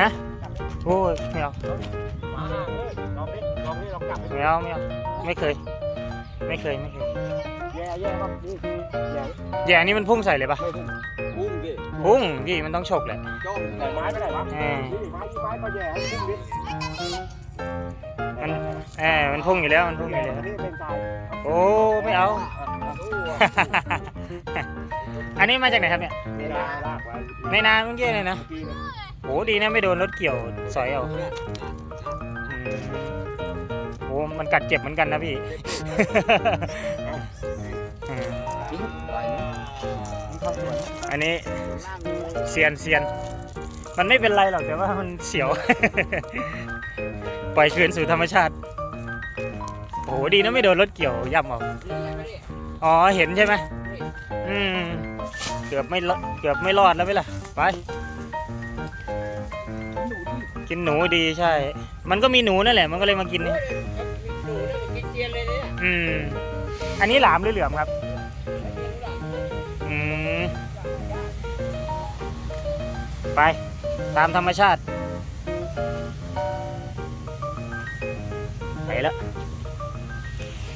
ฮะโอ้ยไม่เอามาเลยลองดิลองดิลองกลับไปไม่เอาไม่เอาไม่เคย ไม่เคยไม่เคยแย่แย่ครับนี่แย่อย่างนี้มันพุ่งใส่เลยปะไม่พุ่งพุ่งดิพุ่งพี่มันต้องฉกแหละจ้องใส่ไม้ไปไหนวะอืมนี่ไม้ที่ไม้ก็แย่ให้พุ่งดิมันเออมันพุ่งอยู่แล้วมันพุ่งอยู่แล้วนี่เป็นทรายโอ้ไม่เอาอั นนี้มาจากไหนครับเนี่ยนี่ลาลากไว้ในนาเมื่อกี้เลยนะเมื่อกี้เนี่ยโอ้ดีนะไม่โดนรถเกี่ยวสอยเอาอืมโอ้มันกัดเจ็บเหมือนกันนะพี่ อืมไหวไหมมันเข้าสวนอันนี้เซียนเซียน มันไม่เป็นไรหรอกแต่ว่ามันเสียว ปล่อยคืนสู่ธรรมชาติ โอ้โหดีนะไม่โดนรถเกี่ยวย่ำเอาอ๋อ เห็นใช่ไหมอืม เกือบไม่รอดเกือบไม่รอดแล้วไหมล่ะไปกินหนูดีใช่ มันก็มีหนูนั่นแหละ มันก็เลยมากินนี่หนูเนี่ยมันกินเจียนเลยเนี่ยอืม อันนี้หลามหรือเหลือมครับ อืม ไป ตามธรรมชาติ ไปแล้ว